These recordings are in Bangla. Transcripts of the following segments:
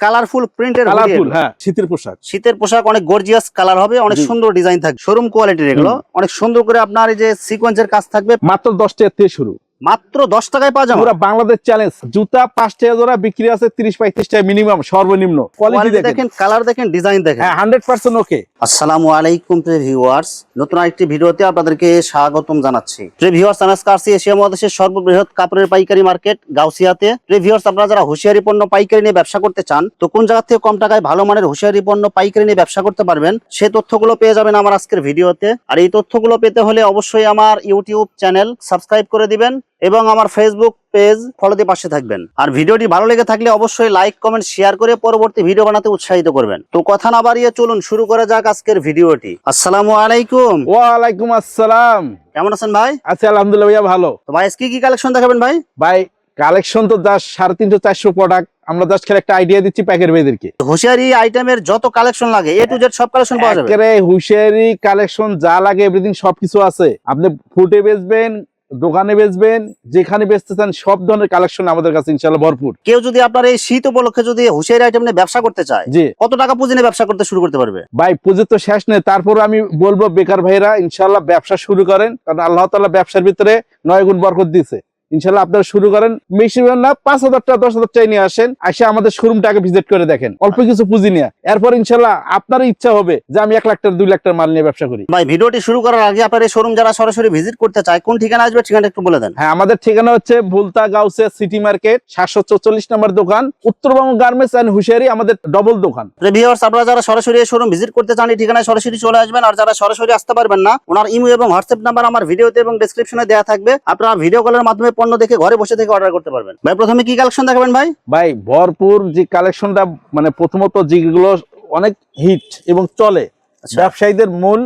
কালারফুল প্রিন্টের কালারফুল হ্যাঁ। শীতের পোশাক। শীতের পোশাক অনেক গর্জিয়াস কালার হবে অনেক সুন্দর ডিজাইন থাকবে। শোরুম কোয়ালিটির এগুলো। অনেক সুন্দর করে আপনার এই যে সিকোয়েন্সের কাজ থাকবে। মাত্র দশটা টাকা থেকে শুরু। মাত্র দশ টাকায় পাওয়া যাবে। পুরো বাংলাদেশ চ্যালেঞ্জ জুতা পাঁচ টাকা জোড়া বিক্রি আছে তিরিশ পঁয়ত্রিশ টাকা মিনিমাম সর্বনিম্ন। কোয়ালিটি দেখেন। কালার দেখেন ডিজাইন দেখেন। হ্যাঁ হান্ড্রেড পার্সেন্ট ওকে আসসালামু আলাইকুম ভিউয়ার্স নতুন আরেকটি ভিডিওতে আপনাদেরকে স্বাগতম জানাচ্ছি। ভিউয়ার্স আমি আজকে আসছি এশিয়া মহাদেশের সর্ববৃহৎ কাপড়ের পাইকারি মার্কেট গাউসিয়াতে। ভিউয়ার্স আপনারা যারা হুঁশিয়ারি পণ্য পাইকারি নিয়ে ব্যবসা করতে চান তো কোন জায়গা থেকে কম টাকায় ভালো মানের হুঁশিয়ারি পণ্য পাইকারি নিয়ে ব্যবসা করতে পারবেন সে তথ্যগুলো পেয়ে যাবেন আমার আজকের ভিডিওতে। আর এই তথ্যগুলো পেতে হলে অবশ্যই আমার ইউটিউব চ্যানেল সাবস্ক্রাইব করে দিবেন এবং আমার ফেসবুক পেজ ফলো দিয়ে পাশে থাকবেন। আর ভিডিওটি ভালো লেগে থাকলে অবশ্যই লাইক কমেন্ট শেয়ার করে পরবর্তী ভিডিও বানাতে উৎসাহিত করবেন। তো কথা না বাড়িয়ে চলুন শুরু করা যাক আজকের ভিডিওটি। আসসালামু আলাইকুম। ওয়ালাইকুম আসসালাম। কেমন আছেন ভাই? আচ্ছা আলহামদুলিল্লাহ ভাইয়া ভালো। তো ভাই আজকে কি কালেকশন দেখাবেন ভাই? ভাই কালেকশন তো জাস্ট সাড়ে তিনশো চারশো প্রোডাক্ট আমরা জাস্ট খেলে একটা আইডিয়া দিচ্ছি প্যাকের মেয়েদেরকে হুঁশিয়ারি আইটেমের যত কালেকশন লাগে এ টু জেড সব কালেকশন পাওয়া যাবে? হুঁশিয়ারি কালেকশন যা লাগে এভরিথিং সবকিছু আছে। আপনি ফুটে বেচবেন দোকানে বেচবেন যেখানে বেচতে চান সব ধরনের কালেকশন আমাদের কাছে ইনশাল্লাহ ভরপুর। কেউ যদি আপনার এই শীত উপলক্ষে যদি হুশিয়ারি আইটেম নিয়ে ব্যবসা করতে চায় জি। কত টাকা পুঁজি নিয়ে ব্যবসা করতে শুরু করতে পারবে? ভাই পুজো তো শেষ নেই তারপর আমি বলব বেকার ভাইরা ইনশাল্লাহ ব্যবসা শুরু করেন কারণ আল্লাহ তালা ব্যবসার ভিতরে নয় গুণ বরকত দিছে ইনশাল্লাহ আপনারা শুরু করেন। বেশি না পাঁচ হাজার টাকা দশ হাজার টাকা নিয়ে আসেন। আসে আমাদের শোরুমটাকে ভিজিট করে দেখেন। অল্প কিছু পুঁজি নিয়ে। এরপর ইনশাল্লাহ আপনার ইচ্ছা হবে যে আমি এক লাখ টাকা দুই লাখ টাকা মাল নিয়ে ব্যবসা করি। ভাই ভিডিওটি শুরু করার আগে আপনার এই শোরুম যারা সরাসরি ভিজিট করতে চায় কোন ঠিকানা আসবে ঠিকানা একটু বলে দেন। হ্যাঁ আমাদের ঠিকানা হচ্ছে ভুলতা গাউসিয়া সিটি মার্কেট সাতশো চৌচল্লিশ নম্বর দোকান। উত্তরবঙ্গ গার্মেন্টস অ্যান্ড হুশিয়ারি আমাদের ডবল দোকান। ভিউয়ার্স আপনারা যারা সরাসরি এই শোরুম ভিজিট করতে চান এই ঠিকানায় সরাসরি চলে আসবেন। আর যারা সরাসরি আসতে পারবেন না ওনার ইমো এবং হোয়াটসঅ্যাপ নাম্বার আমার ভিডিওতে এবং ডেসক্রিপশনে দেওয়া থাকবে। আপনারা ভিডিও কলের মাধ্যমে পণ্য দেখে ঘরে বসে থেকে অর্ডার করতে পারবেন। ভাই প্রথমে কি কালেকশন দেখাবেন ভাই? ভাই ভরপুর যে কালেকশনটা মানে প্রথমত যেগুলো অনেক হিট এবং চলে আচ্ছা। ব্যবসায়ীদের মূল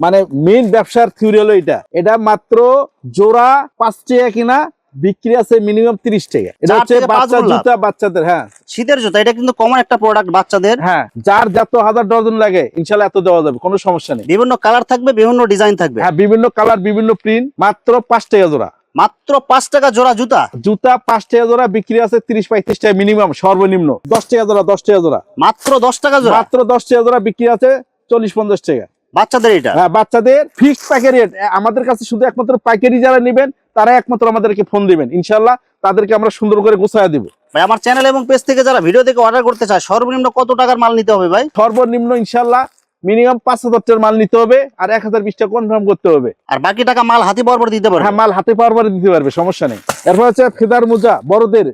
মানে মেইন ব্যবসার থিওরি হলো এটা। এটা মাত্র জোড়া পাঁচ টাকা কিনা বিক্রি আছে মিনিমাম তিরিশ টাকা। এটা হচ্ছে বাচ্চা জুতা বাচ্চাদের হ্যাঁ। শীতের জুতা এটা কিন্তু কমন একটা প্রোডাক্ট বাচ্চাদের। হ্যাঁ যার যত হাজার ডজন লাগে ইনশাল্লাহ এত দেওয়া যাবে কোনো সমস্যা নেই। বিভিন্ন কালার থাকবে বিভিন্ন ডিজাইন থাকবে। হ্যাঁ বিভিন্ন কালার বিভিন্ন প্রিন্ট মাত্র পাঁচ টাকা জোড়া। মাত্র পাঁচ টাকা জোড়া জুতা। জুতা পাঁচ টাকা জোড়া বিক্রি আছে তিরিশ পঁয়ত্রিশ টাকা মিনিমাম সর্বনিম্ন। দশ টাকা জোড়া দশ টাকা জোড়া। মাত্র দশ টাকা জোড়া? মাত্র দশ টাকা জোড়া বিক্রি আছে চল্লিশ পঞ্চাশ টাকা। বাচ্চাদের এটা? হ্যাঁ বাচ্চাদের ফিক্সড পাইকারি রেট আমাদের কাছে শুধু একমাত্র পাইকারি যারা নেবেন তারা একমাত্র আমাদেরকে ফোন দিবেন। ইনশাল্লাহ তাদেরকে আমরা সুন্দর করে গোছায় দিব। ভাই আমার চ্যানেল এবং পেজ থেকে যারা ভিডিও দেখে অর্ডার করতে চায় সর্বনিম্ন কত টাকার মাল নিতে হবে ভাই? সর্বনিম্ন ইনশাল্লাহ মিনিমাম পাঁচ হাজার টাকার মাল নিতে হবে আর এক হাজার বিশ টাকা কনফার্ম করতে হবে। আর বাকি টাকা মাল হাতে বরাবর দিতে পারবে? হ্যাঁ মাল হাতে পাওয়ার পরে দিতে পারবে সমস্যা নেই। এরপর হচ্ছে ফেদার মোজা বড়দের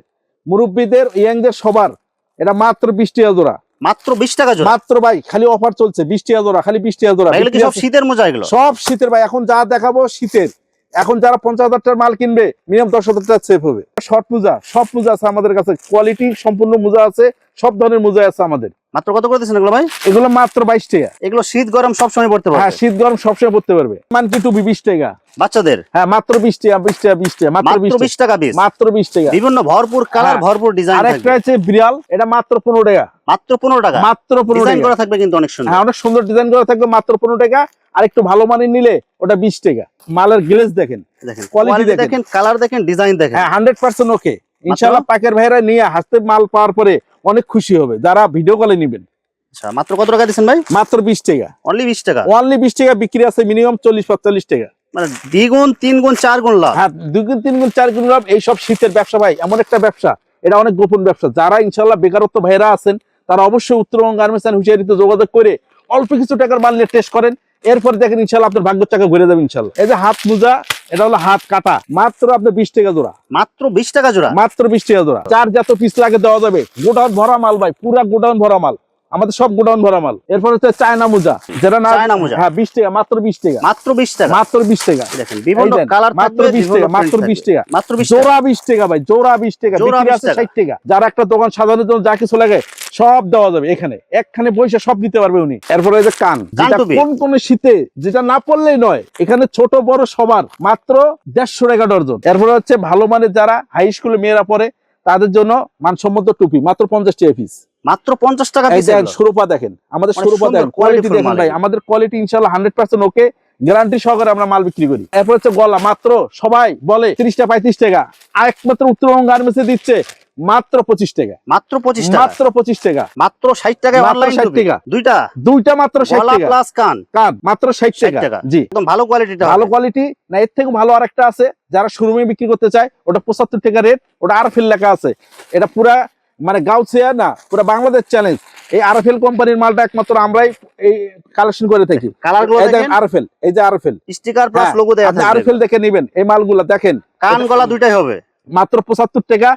মুরব্বীদের ইয়াংদের সবার। এটা মাত্র বিশ টাকা জোড়া। মাত্র বিশ টাকা জোড়া? মাত্র ভাই খালি অফার চলছে বিশ টাকা জোড়া খালি বিশ টাকা জোড়া। সব শীতের মোজা এগুলো? সব শীতের ভাই এখন যা দেখাবো শীতের। এখন যারা পঞ্চাশ হাজার টাকার মাল কিনবে মিনিমাম দশ হাজার টাকা সেফ হবে। শর্ট পূজা সব পূজা আছে আমাদের কাছে। কোয়ালিটি সম্পূর্ণ মোজা আছে সব ধরনের মোজা আছে আমাদের। মাত্র কত করে দিচ্ছেন এগুলো ভাই? এগুলো মাত্র বাইশ টাকা। এগুলো শীত গরম সব সময় পড়তে হ্যাঁ শীত গরম সবসময় পড়তে পারবে। মানকি টুপি বিশ টাকা? বাচ্চাদের? হ্যাঁ মাত্র বিশ টাকা বিশ টাকা বিশ টাকা মাত্র বিশ বিশ টাকা পিস মাত্র বিশ টাকা। বিভিন্ন ভরপুর কালার হ্যাঁ। ভরপুর ডিজাইন আর একটা হচ্ছে বিড়াল এটা মাত্র পনেরো টাকা। মাত্র পনেরো টাকা? মাত্র পনেরো ডিজাইন করা থাকবে কিন্তু অনেক সুন্দর। হ্যাঁ অনেক সুন্দর ডিজাইন করা থাকবে মাত্র পনেরো টাকা। আর একটু ভালো মানের নিলে ওটা বিশ টাকা। মালের গ্লেজ দেখেন দেখেন কোয়ালিটি দেখেন। দেখেন কালার দেখেন ডিজাইন দেখেন। হ্যাঁ হান্ড্রেড পার্সেন্ট ওকে ইনশাল্লাহ পাকের ভাইরা নিয়ে হাসতে মাল পাওয়ার পরে অনেক খুশি হবে। যারা ভিডিও কলে নিবেন। আচ্ছা মাত্র কত টাকা দিচ্ছেন ভাই? মাত্র বিশ টাকা। অনলি বিশ টাকা? অনলি বিশ টাকা বিক্রি আছে মিনিমাম চল্লিশ পঁয়তাল্লিশ টাকা। মানে দ্বিগুণ তিন গুণ চার গুণ লাভ? হ্যাঁ দুই গুণ তিন গুণ চার গুণ লাভ এইসব শীতের ব্যবসা ভাই এমন একটা ব্যবসা। এটা অনেক গোপন ব্যবসা। যারা ইনশাল্লাহ বেকারত্ব ভাইরা আছেন তারা অবশ্যই উত্তরবঙ্গ গার্মেন্টস অ্যান্ড হুঁশিয়ারিতে যোগাযোগ করে অল্প কিছু টাকার মাল নিয়ে টেস্ট করেন। এরপর দেখেন ইনশাল্লাহ আপনার ভাগ্য চাকা ঘুরে যাবে ইনশাল্লাহ এই যে হাত মোজা এটা হলো হাত কাটা। মাত্র আপনার বিশ টাকা জোড়া। মাত্র বিশ টাকা জোড়া? মাত্র বিশ টাকা জোড়া। চার যত পিস লাগে দেওয়া যাবে। গোডাউন ভরা মাল ভাই পুরা গোডাউন ভরা মাল। আমাদের সব গোডাউন ভরা মাল। এরপর হচ্ছে চায়না মোজা। যেটা না চায়না মোজা। হ্যাঁ বিশ টাকা মাত্র বিশ টাকা। মাত্র বিশ টাকা? মাত্র বিশ টাকা। দেখেন বিভিন্ন কালার মাত্র থাকবে 20 টাকা, মাত্র 20 টাকা। মাত্র বিশ টাকা। জোড়া বিশ টাকা ভাই জোড়া বিশ টাকা। জোড়া বিক্রি 20 আছে টাকা। যারা একটা দোকান সাজানোর জন্য যা কিছু লাগে সব দেওয়া যাবে এখানে। একখানে পয়সা সব দিতে পারবে উনি। এরপরে যে কান কোন কোন শীতে যেটা না পড়লেই নয় এখানে ছোট বড় সবার মাত্র দেড়শো টাকা ডর্জন। এরপরে হচ্ছে ভালো মানের যারা হাই স্কুলে মেয়েরা পড়ে তাদের জন্য মানসম্মত টুপি মাত্র পঞ্চাশ টাকা পিস মাত্র পঞ্চাশ টাকা দেখেন এগুলো। সুরপা দেখেন আমাদের সুরপা দেখেন কোয়ালিটি দেখেন ভাই আমাদের কোয়ালিটি ইনশাল্লাহ হান্ড্রেড পার্সেন্ট ওকে গ্যারান্টি সহকারে আমরা মাল বিক্রি করি। এরপর হচ্ছে গলা মাত্র সবাই বলে তিরিশটা পঁয়ত্রিশ টাকা। আর একমাত্র উত্তরবঙ্গ গার্মেন্টসে দিচ্ছে মাত্র পঁচিশ টাকা। মাত্র পঁচিশ মাত্র পঁচিশ টাকা। মাত্র ষাট অনলাইন 60 টাকা। দুইটা? দুইটা মাত্র ষাট টাকা। প্লাস কান। কান মাত্র ষাট টাকা। টাকা। জি। একদম ভালো কোয়ালিটিটা ভালো কোয়ালিটি না এর থেকে ভালো আরেকটা আছে যারা শোরুমে বিক্রি করতে চায় ওটা পঁচাত্তর টাকা রেট ওটা আরফেল লেখা আছে। এটা পুরা মানে গাউছিয়া না পুরা বাংলাদেশ চ্যালেঞ্জ এই আরফেল কোম্পানির মালটা একমাত্র আমরাই এই কালেকশন করে থাকি। কালারগুলো দেখেন দেখেন। আরফেল এই যে আরফেল স্টিকার প্লাস লোগো দেয়া দেখে নেবেন এই মালগুলা দেখেন। কান গলা দুইটাই হবে। মাত্র পঁচাত্তর টাকা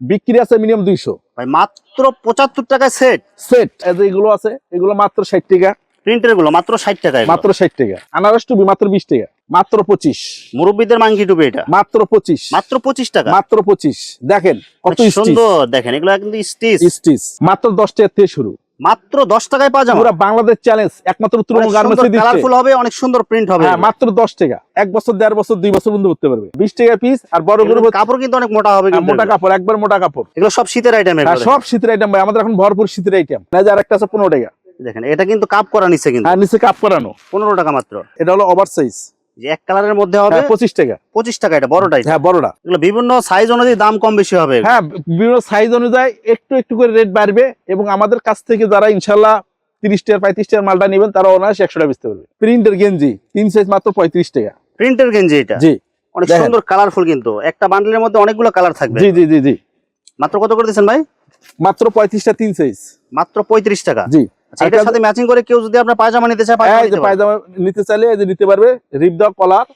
বিক্রি আছে মিনিমাম দুইশো। ভাই মাত্র পঁচাত্তর টাকায় সেট সেট এগুলো আছে এগুলো মাত্র ষাট টাকা। প্রিন্টেরগুলো মাত্র ষাট মাত্র ষাট টাকা। আনারস টুপি মাত্র বিশ টাকা মাত্র পঁচিশ। মুরব্বীদের মাংকি টুপি এটা। মাত্র পঁচিশ। মাত্র পঁচিশ টাকা। মাত্র পঁচিশ। দেখেন কত সুন্দর দেখেন এগুলো কিন্তু স্টিচ। স্টিচ। মাত্র দশ টাকা থেকে শুরু। মাত্র দশ টাকায় পাজামা পুরো বাংলাদেশ চ্যালেঞ্জ একমাত্র উত্তরবঙ্গ গার্মেন্টস দিচ্ছে। কালারফুল হবে অনেক সুন্দর প্রিন্ট হবে। হ্যাঁ মাত্র দশ টাকা। এক বছর দেড় বছর দুই বছর বন্ধু করতে পারবে। বিশ টাকা পিস আর বড় গরু কাপড় কিন্তু অনেক মোটা হবে কিন্তু মোটা কাপড় একবার মোটা কাপড়। এগুলো সব শীতের আইটেম হ্যাঁ সব শীতের আইটেম ভাই। আমাদের এখন ভরপুর শীতের আইটেম না যে আরেকটা আছে পনেরো টাকা। দেখেন এটা কিন্তু কাপ করা নিচ্ছে কিন্তু। আর নিচে কাপ করানো। পনেরো টাকা মাত্র। এটা হলো ওভার সাইজ যে এক কালারের মধ্যে হবে পঁচিশ টাকা। পঁচিশ টাকা এটা বড়টা এটা। হ্যাঁ বড়টা। এগুলো বিভিন্ন সাইজ অনুযায়ী দাম কম বেশি হবে। হ্যাঁ বিভিন্ন সাইজ অনুযায়ী একটু একটু করে রেট বাড়বে এবং আমাদের কাছ থেকে যারা ইনশাল্লাহ তিরিশ টাকা পঁয়ত্রিশ টাকার মালটা নেবেন তারা অনায়াসে একশো টাকা বেচতে পারবে। প্রিন্টের গেঞ্জি তিন সাইজ মাত্র পঁয়ত্রিশ টাকা। প্রিন্টের গেঞ্জি এটা? জি। অনেক সুন্দর কালারফুল কিন্তু। একটা বান্ডেলের মধ্যে অনেকগুলো কালার থাকবে। জি জি জি জি। মাত্র কত করে দিচ্ছেন ভাই? মাত্র পঁয়ত্রিশটা তিন সাইজ মাত্র পঁয়ত্রিশ টাকা। জি। এটার সাথে ম্যাচিং করে কেউ যদি আপনার পায়জামা নিতে চায় পায়জামা নিতে চাইলে এই যে নিতে পারবে রিপ দেওয়া কলার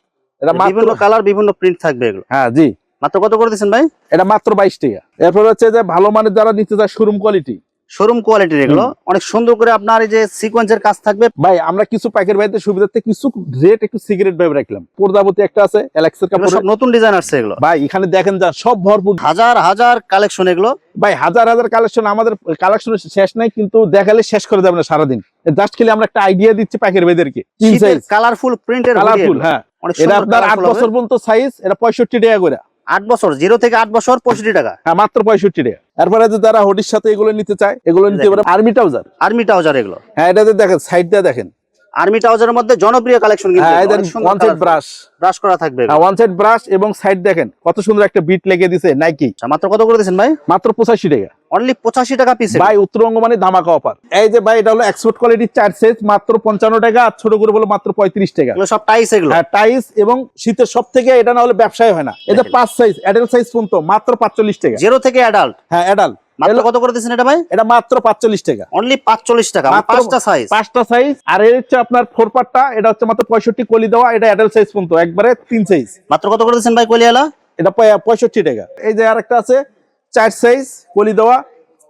এটা মাত্র বিভিন্ন কালার বিভিন্ন প্রিন্ট থাকবে এগুলো। হ্যাঁ জি। মাত্র কত করে দিচ্ছেন ভাই? এটা মাত্র বাইশ টাকা। এরপর হচ্ছে যে ভালো মানের যারা নিতে চায় শোরুম কোয়ালিটি শোরুম কোয়ালিটির এগুলো। অনেক সুন্দর করে আপনার এই যে সিকোয়েন্সের কাজ থাকবে। ভাই আমরা কিছু পাইকারি ভাইদের সুবিধার্থে কিছু রেট একটু সিগারেট ভাবে রাখলাম। পর্দাবতী একটা আছে অ্যালেক্সের কাপড় সব নতুন ডিজাইন আসছে এগুলো। ভাই এখানে দেখেন যা সব ভরপুর। হাজার হাজার কালেকশন এগুলো। ভাই হাজার হাজার কালেকশন আমাদের কালেকশন শেষ নাই কিন্তু দেখালে শেষ করে যাবে না সারাদিন। জাস্ট খেলে আমরা একটা আইডিয়া দিচ্ছি তিন সাইজ কালারফুল প্রিন্টের কালারফুল হ্যাঁ। এটা আপনার আট বছর পর্যন্ত সাইজ এটা পঁয়ষট্টি টাকা করে। আট বছর জিরো থেকে আট বছর পঁয়ষট্টি টাকা। হ্যাঁ মাত্র পঁয়ষট্টি টাকা। এরপরে যে তারা হোডির সাথে এগুলো নিতে চায় এগুলো নিতে পারে আর্মি ট্রাউজার আর্মি ট্রাউজার এগুলো। হ্যাঁ এটাতে দেখেন সাইড দিয়ে দেখেন। আর্মি ট্রাউজারের মধ্যে জনপ্রিয় কালেকশন কিন্তু হ্যাঁ ওয়ান সাইড ব্রাশ ব্রাশ করা থাকবে। হ্যাঁ ওয়ান সাইড ব্রাশ এবং সাইড দেখেন কত সুন্দর একটা বিট লেগে দিছে নাইকি আচ্ছা, মাত্র কত করে দিচ্ছেন ভাই? মাত্র পঁচাশি টাকা। অনলি পঁচাশি টাকা পিস ভাই উত্তরবঙ্গ মানে ধামাকা অফার এই যে ভাই এটা হলো এক্সপোর্ট কোয়ালিটির চার সেট মাত্র পঞ্চান্ন টাকা আর ছোট করে বলো মাত্র পঁয়ত্রিশ টাকা। এগুলো সব টাইস এগুলো। হ্যাঁ টাইস এবং শীতের সব থেকে এটা না হলে ব্যবসায় হয় না। এটা। পাঁচ সাইজ অ্যাডাল্ট সাইজ পর্যন্ত মাত্র পাঁচচল্লিশ টাকা। জিরো থেকে অ্যাডাল্ট হ্যাঁ অ্যাডাল্ট মাত্র কত করে দিচ্ছেন এটা ভাই? এটা মাত্র পাঁচচল্লিশ টাকা। অনলি পাঁচচল্লিশ টাকা পাঁচটা সাইজ পাঁচটা সাইজ আর এর হচ্ছে আপনার ফোর পার্টটা এটা হচ্ছে মাত্র পঁয়ষট্টি কলি দেওয়া এটা অ্যাডাল্ট সাইজ পর্যন্ত একবারে তিন সাইজ মাত্র কত করে দিচ্ছেন ভাই কলিয়ালা? এটা পঁয়- পঁয়ষট্টি টাকা। এই যে আরেকটা আছে চার সাইজ কলি দেওয়া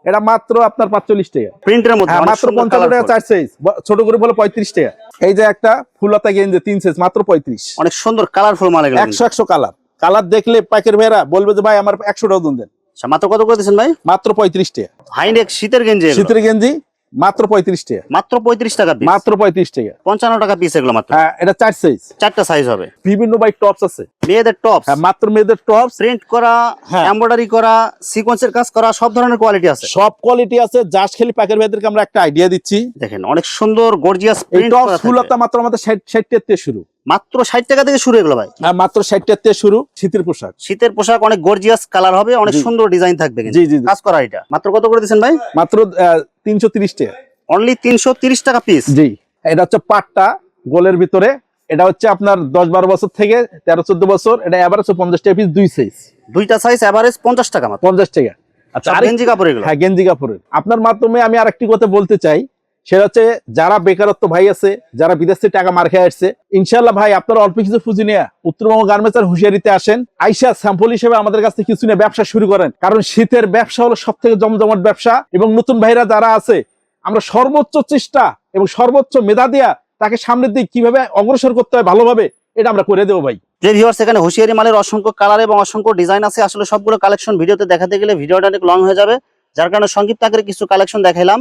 এটা মাত্র আপনার পাঁচচল্লিশ টাকা। প্রিন্টের মধ্যে হ্যাঁ মাত্র টাকা চার সাইজ ছোট করে বলে পঁয়ত্রিশ টাকা। এই যে একটা ফুলতা গেঞ্জি তিন সাইজ মাত্র পঁয়ত্রিশ। অনেক সুন্দর কালারফুল মাল এগুলো। একশো একশো কালার কালার দেখলে পাইকারি ভাইরা বলবে যে ভাই আমার একশো ডজন দেন। মাত্র কত করে দিচ্ছেন ভাই? মাত্র পঁয়ত্রিশ টাকা। হাইনেক শীতের গেঞ্জি শীতের গেঞ্জি মাত্র পঁয়ত্রিশ টাকা। মাত্র পঁয়ত্রিশ টাকা পিস মাত্র পঁয়ত্রিশ টাকা। পঞ্চান্ন টাকা পিস এগুলো মাত্র? হ্যাঁ এটা চার সাইজ চারটা সাইজ হবে। বিভিন্ন বাই টপস আছে। মেয়েদের টপস হ্যাঁ মাত্র মেয়েদের টপস প্রিন্ট করা। এমব্রয়ডারি করা সিকোয়েন্সের কাজ করা সব ধরনের কোয়ালিটি আছে? সব কোয়ালিটি আছে। জাস্ট খালি পাইকারি ভাইদেরকে আমরা একটা আইডিয়া দিচ্ছি। দেখেন অনেক সুন্দর গর্জিয়াস প্রিন্ট টপস ফুলতা মাত্র আমাদের ষাট ষাট থেকে শুরু। মাত্র ষাট টাকা থেকে শুরু এগুলো ভাই। হ্যাঁ মাত্র ষাট টাকা থেকে শুরু শীতের পোশাক। শীতের পোশাক অনেক গর্জিয়াস কালার হবে অনেক সুন্দর ডিজাইন থাকবে। জি জি। কাজ করা এটা। মাত্র কত করে দিচ্ছেন ভাই? মাত্র তিনশো তিরিশ টাকা। অনলি তিনশো তিরিশ টাকা পিস জি। এটা হচ্ছে পাটটা গোলের ভিতরে। এটা হচ্ছে আপনার দশ বারো বছর থেকে তেরো চোদ্দ বছর। এটা হচ্ছে পঞ্চাশ টাকা পিস দুই সাইজ দুইটা সাইজ এভারেজ পঞ্চাশ টাকা পঞ্চাশ টাকা। আচ্ছা গেঞ্জি কাপড় হ্যাঁ গেঞ্জি কাপড়ের। আপনার মাধ্যমে আমি আরেকটি কথা বলতে চাই। সেটা হচ্ছে যারা বেকারত্ব ভাই আছে, যারা বিদেশ টাকা মার খেয়ে আসছে ইনশাল্লাহ ভাই আপনারা অল্প কিছু পুঁজি নিয়ে উত্তরবঙ্গ গার্মেন্টস হুঁশিয়ারিতে আসেন। আইসা স্যাম্পল হিসেবে আমাদের কাছ থেকে কিছু নিয়ে ব্যবসা শুরু করেন। কারণ শীতের ব্যবসা হলো সব থেকে জমজমাট ব্যবসা এবং নতুন ভাইরা যারা আছে, আমরা সর্বোচ্চ চেষ্টা এবং সর্বোচ্চ মেধা দিয়া তাকে সামনের দিক কীভাবে অগ্রসর করতে হয় ভালোভাবে, এটা আমরা করে দেবো ভাই। যে ভিউয়ার্স এখানে হুঁশিয়ারি মালের অসংখ্য কালার এবং অসংখ্য ডিজাইন আছে, আসলে সবগুলো কালেকশন ভিডিওতে দেখাতে গেলে ভিডিওটা অনেক লং হয়ে যাবে। যার কারণে সংক্ষিপ্ত আকারে কিছু কালেকশন দেখাইলাম।